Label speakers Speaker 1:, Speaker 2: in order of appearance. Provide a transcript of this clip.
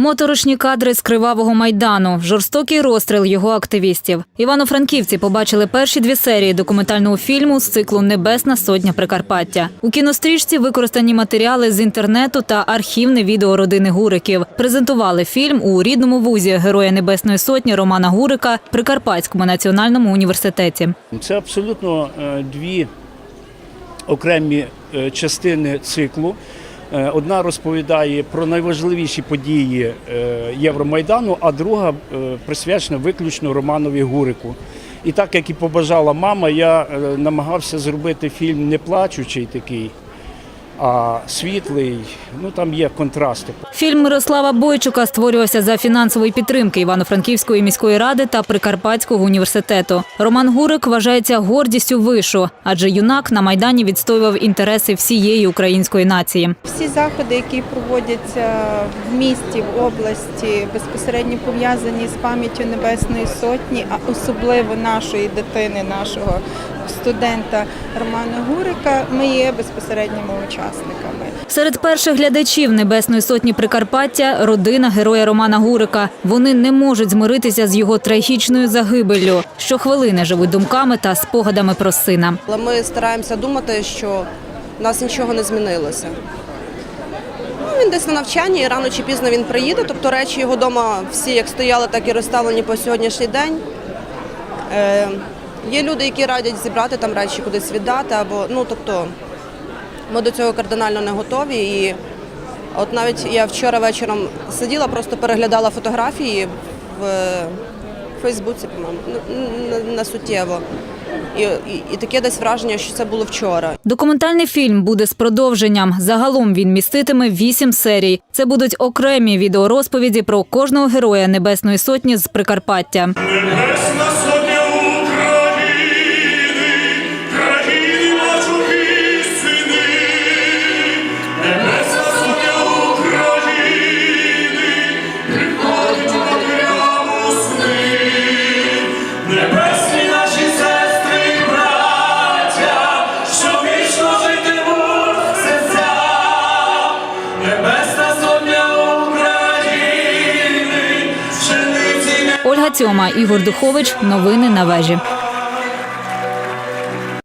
Speaker 1: Моторошні кадри з кривавого майдану, жорстокий розстріл його активістів. Івано-Франківці побачили перші дві серії документального фільму з циклу Небесна сотня Прикарпаття. У кінострічці використані матеріали з інтернету та архівне відео родини Гуриків. Презентували фільм у рідному вузі Героя Небесної Сотні Романа Гурика Прикарпатському національному університеті.
Speaker 2: Це абсолютно е, дві окремі е, частини циклу. Е, Одна розповідає про найважливіші події е, Євромайдану, а друга е, присвячена виключно Романові Гурику. І так як і побажала мама, я намагався зробити фільм не плачучий такий, а світлий. Ну там є контрасти.
Speaker 1: Фільм Мирослава Бойчука створювався за фінансової підтримки Івано-Франківської міської ради та Прикарпатського університету. Роман Гурик вважається гордістю вишу, адже юнак на майдані відстоював інтереси всієї української нації.
Speaker 3: Всі заходи, які проводяться в місті, в області, безпосередньо пов'язані з пам'яттю Небесної Сотні, а особливо нашої дитини, нашого студента Романа Гурика, ми є безпосередніми учасниками.
Speaker 1: Серед перших глядачів Небесної сотні Прикарпаття родина героя Романа Гурика. Вони не можуть змиритися з його трагічною загибеллю. Щохвилини живуть думками та спогадами про сина.
Speaker 4: Але ми стараємося думати, що в нас нічого не змінилося. Ну, він десь на навчанні, і рано чи пізно він приїде. Тобто речі його вдома всі як стояли, так і розставлені по сьогоднішній день. Е, є люди, які радять зібрати там речі кудись віддати, або ну тобто ми до цього кардинально не готові. І от навіть я вчора вечором сиділа, просто переглядала фотографії в Фейсбуці, по-моєму, на, на суттєво. І, і, і таке десь враження, що це було вчора.
Speaker 1: Документальний фільм буде з продовженням. Загалом він міститиме вісім серій. Це будуть окремі відеорозповіді про кожного героя Небесної сотні з Прикарпаття.
Speaker 5: Небесна сотня
Speaker 1: Ольга Цьома, Ігор Духович. Новини на вежі.